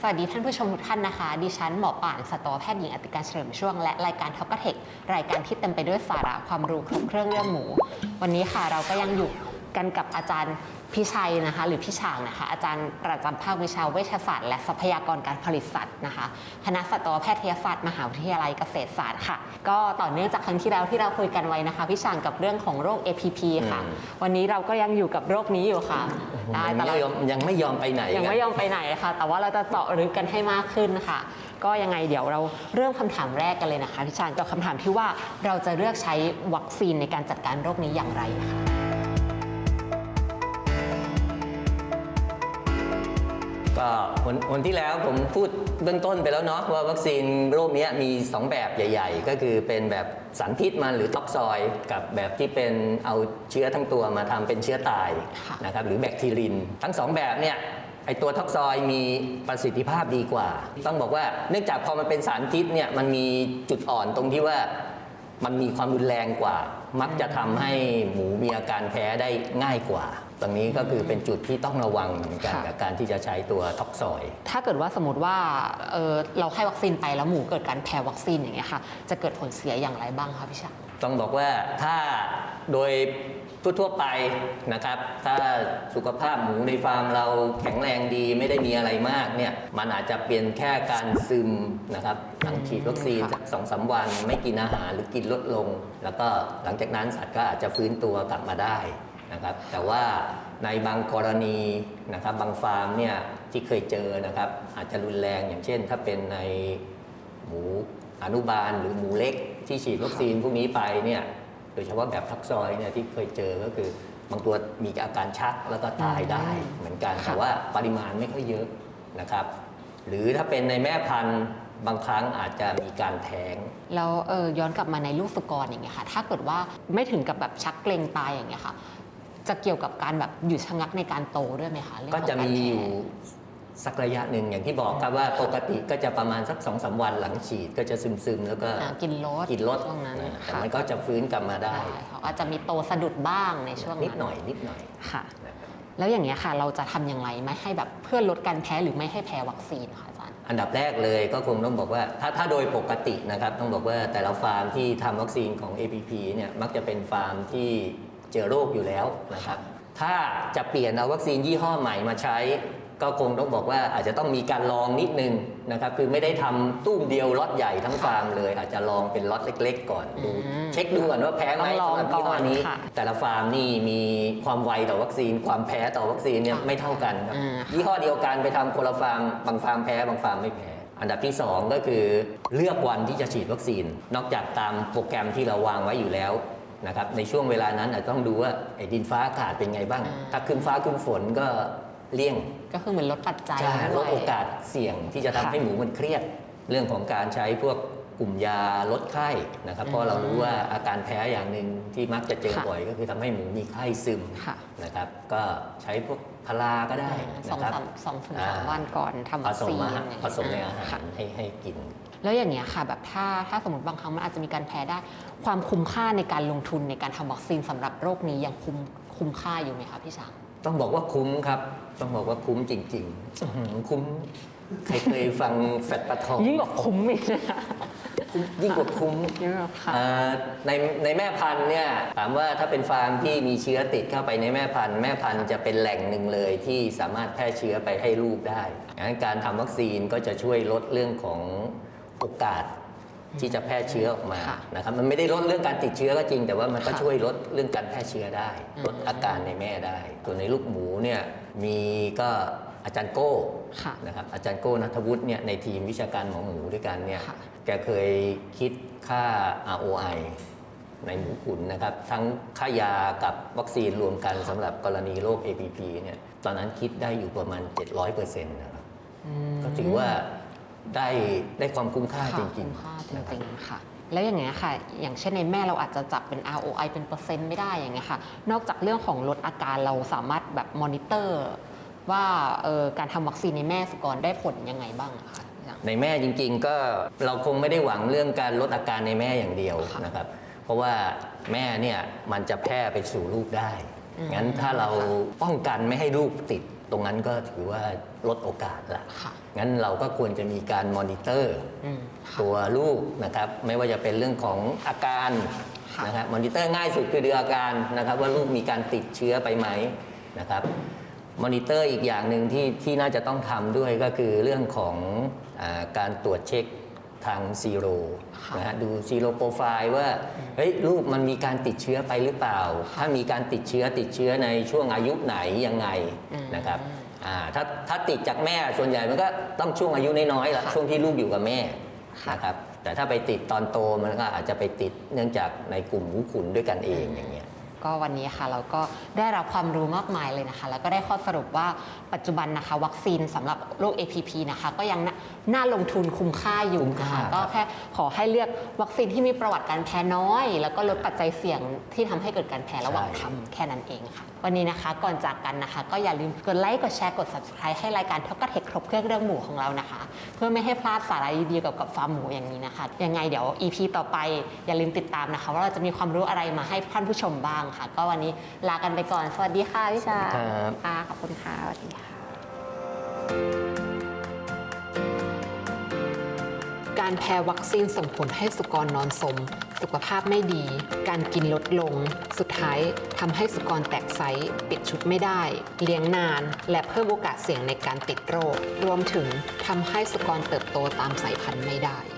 สวัสดีท่านผู้ชมทุกท่านนะคะ ดิฉันหมอป่านสัตวแพทย์หญิงอติการเฉลิมช่วง และรายการท็อปกเทครายการที่เต็มไปด้วยสาระความรู้ครบเครื่องเรื่องหมู วันนี้ค่ะเราก็ยังอยู่กันกับอาจารย์ พิชัยนะคะ หรือพี่ฉางนะคะ อาจารย์ประจำภาควิชาเวชศาสตร์และทรัพยากรการผลิตสัตว์นะคะคณะสัตวแพทยศาสตร์มหาวิทยาลัยเกษตรศาสตร์ค่ะ ก็ต่อเนื่องจากครั้งที่แล้วที่เราคุยกันไว้นะคะ พี่ฉางกับเรื่องของโรค APP ค่ะอืมวันนี้เราก็ยังอยู่กับโรคนี้อยู่ค่ะได้ยังแต่เราไม่ยอมยังไม่ยอมไปไหนยังไม่ยอมไปไหนค่ะ แต่ว่าเราจะเจาะลึกกันให้มากขึ้นค่ะก็ยังไงเดี๋ยวเราเริ่มคำถามแรกกันเลยนะคะพี่ชานกับคำถามที่ว่าเราจะเลือกใช้วัคซีนในการจัดการโรคนี้อย่างไรค่ะ ก็วันวันที่แล้วผมพูดเบื้องต้นไปแล้วเนาะว่าวัคซีนโรคเนี้ยมี 2 แบบใหญ่ ๆ ก็คือเป็นแบบสารพิษมันหรือท็อกซอยด์กับแบบที่เป็นเอาเชื้อทั้งตัวมาทำเป็นเชื้อตายค่ะนะครับหรือแบคทีริน ทั้งสองแบบเนี่ยไอตัวท็อกซอยด์มีประสิทธิภาพดีกว่า ต้องบอกว่าเนื่องจากพอมันเป็นสารพิษเนี่ยมันมีจุดอ่อนตรงที่ว่ามันมีความรุนแรงกว่า มักจะทำให้หมูมีอาการแพ้ได้ง่ายกว่า ตรงนี้ก็คือเป็นจุดที่ต้องระวังเหมือนกันค่ะ กับการที่จะใช้ตัวท็อกซอยด์ถ้าเกิดว่าสมมติว่าเอ่อเราให้วัคซีนไปแล้วหมูเกิดการแพ้วัคซีนอย่างเงี้ยค่ะ จะเกิดผลเสียอย่างไรบ้างคะพี่ชานต้องบอกว่าถ้าโดยทั่วๆไปนะครับ ถ้าสุขภาพหมูในฟาร์มเราแข็งแรงดีไม่ได้มีอะไรมากเนี่ยมันอาจจะเป็นแค่การซึมนะครับหลังฉีดวัคซีนค่ะ สักสองสามวัน ไม่กินอาหารหรือกินลดลง แล้วก็หลังจากนั้นสัตว์ก็อาจจะฟื้นตัวกลับมาได้ นะครับแต่ว่าในบางกรณีนะครับบางฟาร์มเนี่ยที่เคยเจอนะครับอาจจะรุนแรงอย่างเช่น ถ้าเป็นในหมูอนุบาลหรือหมูเล็กที่ฉีดวัคซีนพวกนี้ไปเนี่ยโดยเฉพาะแบบท็อกซอยด์เนี่ยที่เคยเจอก็คือบางตัวมีอาการชักแล้วก็ตายได้เหมือนกันค่ะแต่ว่าปริมาณไม่ค่อยเยอะนะครับ หรือถ้าเป็นในแม่พันธุ์บางครั้งอาจจะมีการแท้งแล้วเออย้อนกลับมาในลูกสุกรอย่างเงี้ยค่ะ ถ้าเกิดว่าไม่ถึงกับแบบชักเกรงตายอย่างเงี้ยค่ะ จะเกี่ยวกับการแบบหยุดชะงักในการโตด้วยไหมคะเรื่องขก็องจะมีารแพ้ อยู่สักระยะหนึ่งอย่างที่บอกครับว่าปกติก็จะประมาณสักสองสาวันหลังฉีดก็จะซึมๆ แล้วก็ อ่ากินรสกินลดช่วงนั้นนะแต่ค่ะมันก็จะฟื้นกลับมาได้ได้เขาก็จะมีโตสะดุดบ้างในช่วงนั้นนิดหน่อยนิดหน่อยค่ะ นะครับแล้วอย่างเงี้ยค่ะ เราจะทำอย่างไรไม่ให้แบบเพื่อลดการแพ้หรือไม่ให้แพ้วัคซีนค่ะอาจารย์ อันดับแรกเลยก็คงต้องบอกว่า ถ้าถ้าโดยปกตินะครับ ต้องบอกว่าแต่ละฟาร์มที่ทำวัคซีนของ APP เนี่ยมักจะเป็นฟาร์มที่ เจอโรคอยู่แล้วนะครับถ้าจะเปลี่ยนเอาวัคซีนยี่ห้อใหม่มาใช้ ก็คงต้องบอกว่าอาจจะต้องมีการลองนิดนึงนะครับคือไม่ได้ทำตุ้มเดียวล็อตใหญ่ทั้งฟาร์มเลย อาจจะลองเป็นล็อตเล็ก ๆ ก่อนดูอืมเช็คดูก่อนว่าแพ้ไหมต้องลองสำหรับยี่ห้อนี้ก่อนค่ะแต่ละฟาร์มนี่มีความไวต่อวัคซีน ความแพ้ต่อวัคซีนเนี่ยค่ะไม่เท่ากันครับอ่ายี่ห้อเดียวกันไปทำคนละฟาร์มบางฟาร์มแพ้บางฟาร์มไม่แพ้อันดับที่ 2 ก็คือเลือกวันที่จะฉีดวัคซีน นอกจากตามโปรแกรมที่เราวางไว้อยู่แล้ว นะครับในช่วงเวลานั้นอาจจะต้องดูว่าไอ้ดินฟ้าอากาศเป็นไงบ้าง อ่า ถ้าขึ้นฟ้าขึ้นฝนก็เลี่ยงก็คือเหมือนลดปัจจัยใช่ด้วยลดโอกาสเสี่ยงที่จะทำค่ะให้หมูมันเครียด เรื่องของการใช้พวก กลุ่มยาลดไข้นะครับเพราะเรารู้ว่าอาการแพ้อย่างหนึ่งที่มักจะเจอค่ะบ่อยก็คือทำให้หมูมีไข้ซึมค่ะนะครับก็ใช้พวกพาราก็ได้สองนะครับสามสองถึงอ่าสามวันก่อนทำผวัคสมซีนอาหารอย่างเงี้ยผสมในอาหาค่ะรให้ให้กิน แล้วอย่างเงี้ยค่ะแบบถ้าถ้าสมมติบางครั้งมันอาจจะมีการแพ้ได้ ความคุ้มค่าในการลงทุนในการทำวัคซีนสำหรับโรคนี้ยังคุ้มคุ้มค่าอยู่ไหมคะพี่ช้างต้องบอกว่าคุ้มครับ ต้องบอกว่าคุ้มจริงๆอื้อหือคุ้มใครเคยฟังแฟดปลาทองยิ่งกว่าคุ้มอีกนะคะ ยิ่งกว่าคุ้มยิ่งกว่าค่ะ อ่าในในแม่พันธุ์เนี่ยถามว่าถ้าเป็นฟาร์มที่มีเชื้อติดเข้าไปในแม่พันธุ์แม่พันธุ์จะเป็นแหล่งหนึ่งเลยที่สามารถแพร่เชื้อไปให้ลูกได้งั้นการทำวัคซีนก็จะช่วยลดเรื่องของโอกาสที่จะแพร่เชื้อออกมาค่ะนะครับมันไม่ได้ลดเรื่องการติดเชื้อก็จริง แต่ว่ามันก็ค่ะ ช่วยลดเรื่องการแพร่เชื้อได้อืมลดอาการในแม่ได้ส่วนในลูกหมูเนี่ยมีก็ อาจารย์โก้ค่ะนะครับอาจารย์โก้นัทวุฒิเนี่ยในทีมวิชาการหมอหมูด้วยกันเนี่ยค่ะแกเคยคิดค่า ROI ในหมูขุนนะครับ ทั้งค่ายากับวัคซีนรวมกันสำหรับกรณีโรค APP เนี่ยตอนนั้นคิดได้อยู่ประมาณ 700%นะครับอืมก็ถือว่าได้ได้ความคุ้มค่าจริงคุ้มค่าจๆนะครับริงๆค่ะแล้วอย่างเงี้ยค่ะ อย่างเช่นในแม่เราอาจจะจับเป็น ROI เป็นเปอร์เซ็นต์ไม่ได้อย่างเงี้ยค่ะ นอกจากเรื่องของลดอาการเราสามารถแบบมอนิเตอร์ ว่าเอ่อการทำวัคซีนในแม่สุกรได้ผลยังไงบ้างอะคะอย่างในแม่จริงๆก็เราคงไม่ได้หวังเรื่องการลดอาการในแม่อย่างเดียวค่ะนะครับ เพราะว่าแม่เนี่ยมันจะแพร่ไปสู่ลูกได้อืมงั้นถ้าเราป้องกันไม่ให้ลูกติด ตรงนั้นก็ถือว่าลดโอกาสละค่ะงั้นเราก็ควรจะมีการมอนิเตอร์อืมค่ะตัวลูกนะครับไม่ว่าจะเป็นเรื่องของอาการค่ะนะครับมอนิเตอร์ง่ายสุดคือดูอาการนะครับว่าลูกมีการติดเชื้อไปไหมนะครับ มอนิเตอร์อีกอย่างหนึ่งที่ที่น่าจะต้องทำด้วยก็คือเรื่องของอาการตรวจเช็คทางซีโรค่ะนะฮะดูซีโรโปรไฟล์ว่าเฮ้ยลูกมันมีการติดเชื้อไปหรือเปล่า ถ้ามีการติดเชื้อติดเชื้อในช่วงอายุไหนยังไงอืมนะครับอ่าถ้าถ้าติดจากแม่ส่วนใหญ่มันก็ต้องช่วงอายุน้อยๆละค่ะช่วงที่ลูกอยู่กับแม่ค่ะนะครับแต่ถ้าไปติดตอนโตมันก็อาจจะไปติดเนื่องจากในกลุ่มหมูขุนด้วยกันเองอย่างเงี้ย ก็วันนี้ค่ะเราก็ได้รับความรู้มากมายเลยนะคะ แล้วก็ได้ข้อสรุปว่าปัจจุบันนะคะ วัคซีนสำหรับโรค APP นะคะ ก็ยัง น่าน่าลงทุนคุ้มค่าอยู่คุ้มนะค่าคะครับก็แค่ขอให้เลือกวัคซีนที่มีประวัติการแพ้น้อย แล้วก็ลดปัจจัยเสี่ยงที่ทำให้เกิดการแพ้ระหว่างทำแค่นั้นเองค่ะ วันนี้นะคะก่อนจากกันนะคะ ก็อย่าลืมกดไลค์กดแชร์กด subscribe ให้รายการท็อกกระเทคครบเครื่องเรื่องหมูของเรานะคะ เพื่อไม่ให้พลาดสาระดีๆเกี่ยวกับฟาร์มหมูอย่างนี้นะคะ ยังไงเดี๋ยว EP ต่อไปอย่าลืมติดตามนะคะ ว่าเราจะมีความรู้อะไรมาให้ท่านผู้ชมบ้างค่ะ ก็วันนี้ลากันไปก่อนสวัสดีค่ะพี่ชาครับค่ะขอบคุณค่ะสวัสดีค่ะ การแพ้วัคซีนส่งผลให้สุกรนอนสม สุขภาพไม่ดี การกินลดลง สุดท้ายทำให้สุกรแตกไซส์ปิดชุดไม่ได้ เลี้ยงนาน และเพิ่มโอกาสเสี่ยงในการติดโรค รวมถึงทำให้สุกรเติบโตตามสายพันธุ์ไม่ได้